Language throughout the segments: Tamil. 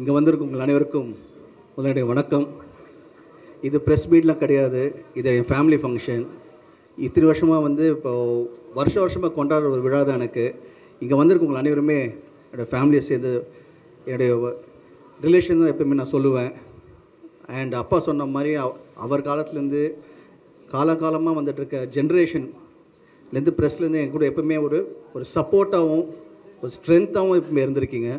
இங்கே வந்திருக்கும் உங்கள் அனைவருக்கும் முதலுடைய வணக்கம். இது ப்ரெஸ் மீட்லாம் கிடையாது. இது என் ஃபேமிலி ஃபங்க்ஷன் இத்தனை வருஷமாக வந்து இப்போது வருஷ வருஷமாக கொண்டாடுற ஒரு விழா தான் எனக்கு. இங்கே வந்திருக்க உங்கள் அனைவருமே என்னோடய ஃபேமிலியை சேர்ந்து என்னுடைய ரிலேஷன் தான் எப்பவுமே நான் சொல்லுவேன். அண்ட் அப்பா சொன்ன மாதிரி அவர் காலத்துலேருந்து காலகாலமாக வந்துட்டுருக்க ஜென்ரேஷன்லேருந்து ப்ரெஸ்லேருந்து என் கூட எப்பவுமே ஒரு ஒரு சப்போர்ட்டாகவும் ஒரு ஸ்ட்ரென்த்தாகவும் எப்பவுமே இருந்திருக்கீங்க.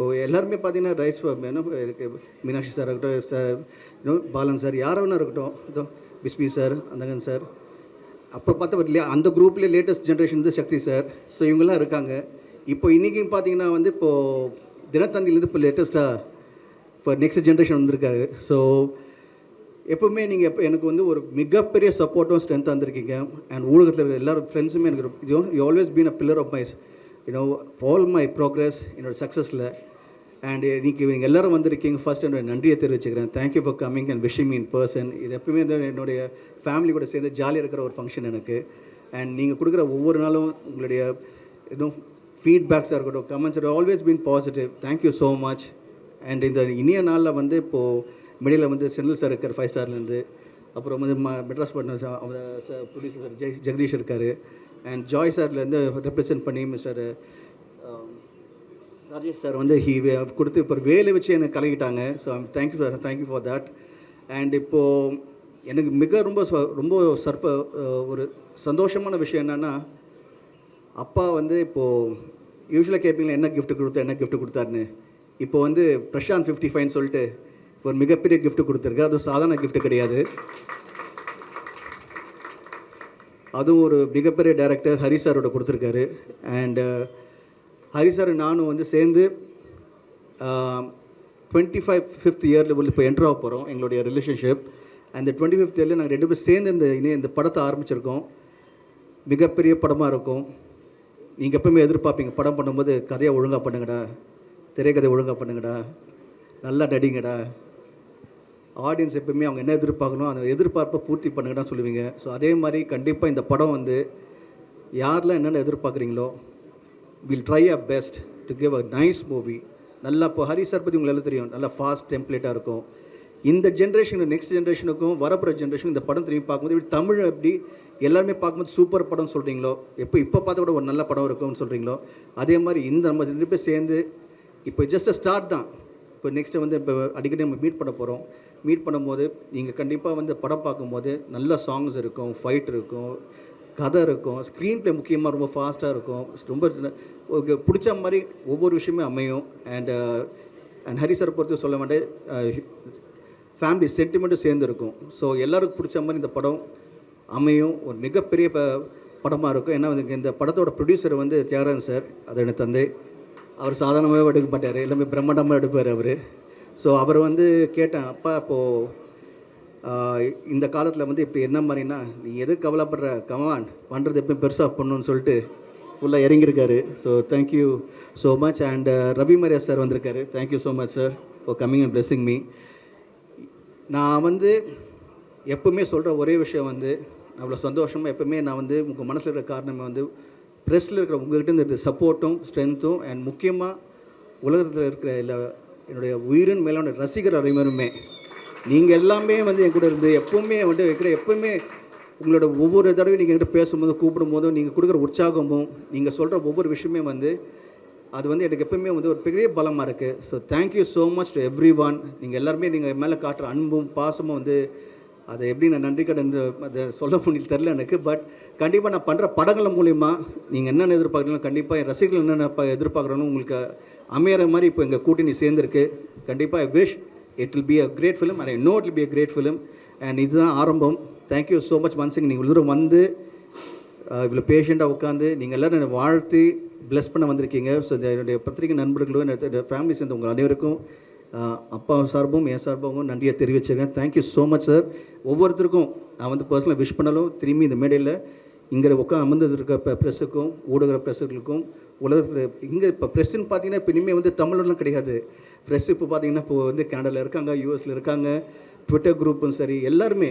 இப்போ எல்லாருமே பார்த்தீங்கன்னா ரைட்ஸ் என்ன இருக்குது மீனாட்சி சார் இருக்கட்டும் சார் இன்னும் பாலன் சார் யாரோ இருக்கட்டும். இதோ பிஸ்மி சார் அந்தகன் சார் அப்போ பார்த்தா இல்லையா அந்த குரூப்லேயே லேட்டஸ்ட் ஜென்ரேஷன் வந்து சக்தி சார் ஸோ இவங்கெல்லாம் இருக்காங்க. இப்போ இன்றைக்கும் பார்த்தீங்கன்னா வந்து இப்போது தினத்தந்திலேருந்து இப்போ லேட்டஸ்ட்டாக இப்போ நெக்ஸ்ட் ஜென்ரேஷன் வந்திருக்காரு. ஸோ எப்போவுமே நீங்கள் எப்போ எனக்கு வந்து ஒரு மிகப்பெரிய சப்போர்ட்டும் ஸ்ட்ரென்த்தாக இருந்திருக்கீங்க. அண்ட் ஊடகத்தில் இருக்கிற எல்லாரும் ஃப்ரெண்ட்ஸுமே எனக்கு ரொம்ப- இது you always been a pillar of you know all my progress என்னோட சக்ஸஸில் அண்ட் இன்றைக்கி நீங்கள் எல்லோரும் வந்திருக்கீங்க. ஃபர்ஸ்ட் என்னோட நன்றியை தெரிவிச்சுக்கிறேன். Thank you for coming and wishing in person இது எப்பவுமே வந்து என்னுடைய ஃபேமிலி கூட சேர்ந்து ஜாலியாக இருக்கிற ஒரு ஃபங்க்ஷன் எனக்கு. அண்ட் நீங்கள் கொடுக்குற ஒவ்வொரு நாளும் உங்களுடைய இன்னும் ஃபீட்பேக்ஸாக இருக்கட்டும் comments always been positive thank you so much and இந்த இனிய நாளில் வந்து இப்போது மிடியில் வந்து செந்தில் சார் இருக்கார் ஃபைவ் ஸ்டார்லேருந்து அப்புறம் வந்து ம மெட்ராஸ் பட்னர் சார் அவங்க sir producer sir Jai Jagadish இருக்கார். அண்ட் ஜாய் சார்லேருந்து ரெப்ரசன்ட் பண்ணி மிஸ்டர் um, ராஜேஷ் சார் வந்து ஹீ கொடுத்து இப்போ வேலை வச்சு எனக்கு கலக்கிட்டாங்க. So thank you for thank you for that and இப்போது எனக்கு மிக ரொம்ப ச- ரொம்ப சர்ப்ப ஒரு சந்தோஷமான விஷயம் என்னென்னா அப்பா வந்து இப்போது யூஸ்வலாக கேட்பீங்களா என்ன கிஃப்ட் கொடுத்தா என்ன கிஃப்ட் கொடுத்தாருன்னு? இப்போ வந்து பிரஷாந்த் ஃபிஃப்டி ஃபைன் சொல்லிட்டு ஒரு மிகப்பெரிய கிஃப்ட் கொடுத்துருக்கு. அதுவும் சாதாரண கிஃப்ட் கிடையாது. அதுவும் ஒரு மிகப்பெரிய டைரக்டர் ஹரி சாரோட கொடுத்துருக்காரு. அண்டு uh, ஹரி சார் நானும் வந்து சேர்ந்து டுவெண்ட்டி ஃபைவ் ஃபிஃப்த் இயரில் வந்து இப்போ என்ட்ரு ஆக போகிறோம் எங்களுடைய ரிலேஷன்ஷிப் அந்த டுவெண்ட்டி ஃபிஃப்த் இயரில் நாங்கள் ரெண்டு பேரும் சேர்ந்து இந்த இனி இந்த படத்தை ஆரம்பிச்சிருக்கோம். மிகப்பெரிய படமாக இருக்கும். நீங்கள் எப்பவுமே எதிர்பார்ப்பீங்க படம் பண்ணும்போது கதையை ஒழுங்காக பண்ணுங்கடா திரைக்கதை ஒழுங்காக பண்ணுங்கடா நல்லா நடிங்கடா ஆடியன்ஸ் எப்பவுமே அவங்க என்ன எதிர்பார்க்கணும் அந்த எதிர்பார்ப்பை பூர்த்தி பண்ணுங்கன்னு சொல்லுவீங்க. ஸோ அதே மாதிரி கண்டிப்பாக இந்த படம் வந்து யாரெல்லாம் என்னென்ன எதிர்பார்க்குறீங்களோ will try a best to give a nice movie நல்லா இப்போ ஹரி சார் பற்றி உங்களுக்கு எல்லாம் தெரியும். நல்லா ஃபாஸ்ட் டெம்ப்ளேட்டாக இருக்கும். இந்த ஜென்ரேஷன் நெக்ஸ்ட் ஜென்ரேஷனுக்கும் வரப்போகிற ஜென்ரேஷன் இந்த படம் திரும்பி பார்க்கும்போது இப்படி தமிழ் எப்படி எல்லாருமே பார்க்கும்போது சூப்பர் படம் சொல்கிறீங்களோ எப்போ இப்போ பார்த்தா கூட ஒரு நல்ல படம் இருக்கும்னு சொல்கிறீங்களோ அதே மாதிரி இந்த நம்ம ரெண்டு பேர் சேர்ந்து இப்போ ஜஸ்ட் ஸ்டார்ட் தான். இப்போ நெக்ஸ்ட்டு வந்து இப்போ அடிக்கடி நம்ம மீட் பண்ண போகிறோம் மீட் பண்ணும்போது நீங்கள் கண்டிப்பாக வந்து படம் பார்க்கும்போது நல்ல சாங்ஸ் இருக்கும் ஃபைட் இருக்கும் கதை இருக்கும். ஸ்க்ரீன் ப்ளே முக்கியமாக ரொம்ப ஃபாஸ்ட்டாக இருக்கும். ரொம்ப பிடிச்ச மாதிரி ஒவ்வொரு விஷயமே அமையும். அண்டு அண்ட் ஹரி சார் பொறுத்து சொல்ல வேண்டிய ஃபேமிலி uh, சென்டிமெண்ட்டும் சேர்ந்துருக்கும் ஸோ எல்லாருக்கும் பிடிச்ச மாதிரி இந்த படம் அமையும். ஒரு மிகப்பெரிய ப படமாக இருக்கும். ஏன்னா இந்த படத்தோட ப்ரொடியூசர் வந்து தியாகராஜன் சார் அது எனக்கு தந்தை. அவர் சாதாரணமாகவே எடுக்க மாட்டார். எல்லாமே பிரம்மாண்டமாக எடுப்பார் அவர். ஸோ அவர் வந்து கேட்டேன் அப்பா இப்போது இந்த காலத்தில் வந்து இப்போ என்ன மாதிரின்னா நீ எது கவலைப்படுற? கமான் பண்ணுறது எப்பயும் பெருசாக பண்ணணும்னு சொல்லிட்டு ஃபுல்லாக இறங்கியிருக்காரு. So thank you so much and Ravi Maria sir வந்திருக்காரு. Thank you so much sir for coming and blessing me நான் வந்து எப்பவுமே சொல்கிற ஒரே விஷயம் வந்து அவ்வளோ சந்தோஷமாக எப்பவுமே நான் வந்து உங்கள் மனசில் இருக்கிற காரணமே வந்து ப்ரெஸ்ஸில் இருக்கிற உங்கள்கிட்ட இருந்து சப்போர்ட்டும் ஸ்ட்ரென்த்தும் அண்ட் முக்கியமாக உலகத்தில் இருக்கிற எல்லா என்னுடைய உயிரின் மேலான ரசிகர் அறிவருமே நீங்கள் எல்லாமே வந்து என் கூட இருந்து எப்பவுமே வந்து என்கிட்ட எப்பவுமே உங்களோட ஒவ்வொரு தடவையும் நீங்கள் என்கிட்ட பேசும்போது கூப்பிடும் போதும் நீங்கள் கொடுக்குற உற்சாகமும் நீங்கள் சொல்கிற ஒவ்வொரு விஷயமே வந்து அது வந்து எனக்கு எப்பவுமே வந்து ஒரு பெரிய பலமாக இருக்குது so thank you so much to everyone நீங்கள் எல்லாருமே நீங்கள் மேலே காட்டுற அன்பும் பாசமும் வந்து அதை எப்படி நான் நன்றி கடன் அதை சொல்ல முடியல தெரில எனக்கு. பட் கண்டிப்பாக நான் பண்ணுற படங்கள் மூலிமா நீங்கள் என்னென்ன எதிர்பார்க்குறீங்களோ கண்டிப்பாக என் ரசிகர்கள் என்னென்ன ப- எதிர்பார்க்குறோன்னு உங்களுக்கு அமையிற மாதிரி இப்போ எங்கள் கூட்டணி சேர்ந்துருக்கு. கண்டிப்பாக I wish it will be a great film and I know it will be a great film and இதுதான் ஆரம்பம். தேங்க்யூ ஸோ மச் ஒன்ஸ் நீங்கள் இவ்வளோ தூரம் வந்து இவ்வளோ பேஷண்ட்டாக உட்காந்து நீங்கள் எல்லோரும் என்னை வாழ்த்தி ப்ளஸ் பண்ண வந்திருக்கீங்க. ஸோ என்னுடைய பத்திரிகை நண்பர்களும் என்னுடைய ஃபேமிலி சேர்ந்த உங்கள் அனைவருக்கும் அப்பா சார்பும் என் சார்பாகவும் நன்றியை தெரிவிச்சிருக்கேன் thank you so much sir ஒவ்வொருத்தருக்கும் நான் வந்து பர்சனலாக விஷ் பண்ணாலும் திரும்பி இந்த மேடையில் இங்கே உட்கா அமர்ந்து இருக்க ப்ரெஸ்ஸுக்கும் ஊடக ப்ரெஸ்ஸுகளுக்கும் உலகத்தில் இங்கே இப்போ ப்ரெஸ்ஸுன்னு பார்த்தீங்கன்னா இப்போ இனிமேல் வந்து தமிழ்லாம் கிடையாது. ப்ரெஸ் இப்போ பார்த்தீங்கன்னா இப்போ வந்து கனடாவில் இருக்காங்க யூஎஸில் இருக்காங்க ட்விட்டர் குரூப்பும் சரி எல்லாருமே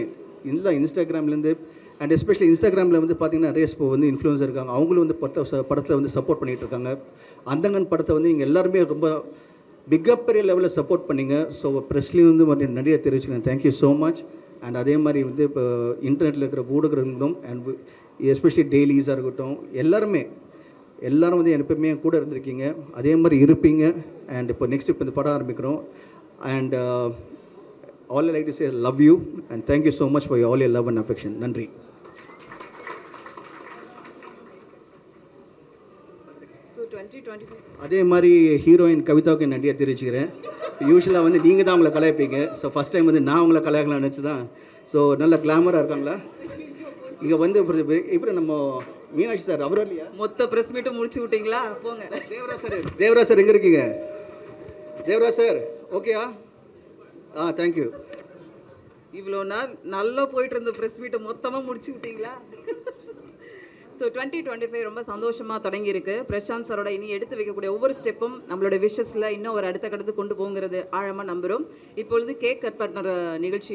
இல்லை இன்ஸ்டாகிராம்லேருந்து அண்ட் எஸ்பெஷலி இன்ஸ்டாகிராமில் வந்து பார்த்திங்கன்னா நிறைய இப்போ வந்து இன்ஃப்ளூயன்ஸர் இருக்காங்க. அவங்களும் வந்து படத்தை படத்தில் வந்து சப்போர்ட் பண்ணிகிட்டு இருக்காங்க. அந்தங்கன் படத்தை வந்து இங்கே எல்லாருமே ரொம்ப மிகப்பெரிய லெவலில் சப்போர்ட் பண்ணிங்க. ஸோ ப்ரெஸ்லேயும் வந்து மறுபடியும் நிறைய தெரிவிச்சுக்கிறேன். தேங்க்யூ ஸோ மச் அண்ட் அதே மாதிரி வந்து இப்போ இன்டர்நெட்டில் இருக்கிற ஊடகங்களும் அண்ட் எஸ்பெஷலி டெய்லிஸாக இருக்கட்டும் எல்லாருமே எல்லோரும் வந்து எப்பவுமே என் கூட இருந்திருக்கீங்க. அதே மாதிரி இருப்பீங்க. அண்ட் இப்போ நெக்ஸ்ட் இப்போ இந்த படம் ஆரம்பிக்கிறோம். And all like to say love you and thank you so much for all your love and affection நன்றி ஸோ டுவெண்ட்டி டுவெண்ட்டி ஃபைவ் அதே மாதிரி ஹீரோயின் கவிதாவுக்கு நன்றியாக தெரிவிச்சுக்கிறேன் யூஸ்வலாக வந்து நீங்கள் தான் அவங்கள கலாய்ப்பீங்க. ஸோ ஃபஸ்ட் டைம் வந்து நான் உங்களை கலாய்க்கலாம் நினச்சி தான் ஸோ நல்ல கிளாமராக இருக்காங்களா? இங்கே வந்து இப்போ நம்ம மீனாட்சி சார் அவர் இல்லையா? மொத்த ப்ரெஸ் மீட்டும் முடிச்சு விட்டீங்களா? போங்க. தேவராஜ் சார் தேவராஜ் சார் எங்கே இருக்கீங்க? தேவராஜ் சார் ஓகேயா ஆ? தேங்க்யூ இவ்வளோ நாள் நல்லா போயிட்டு இருந்த ப்ரெஸ் மீட்டை மொத்தமாக முடிச்சு விட்டீங்களா? ஸோ டுவெண்ட்டி டுவெண்ட்டி ஃபைவ் ரொம்ப சந்தோஷமாக தொடங்கியிருக்கு. பிரசாந்த் சாரோட இனி எடுத்து வைக்கக்கூடிய ஒவ்வொரு ஸ்டெப்பும் நம்மளோட விஷஸில் இன்னும் ஒரு அடுத்த கடத்து கொண்டு போங்கிறது ஆழமாக நம்புகிறோம் இப்பொழுது கேக் கட் பண்ணுற நிகழ்ச்சி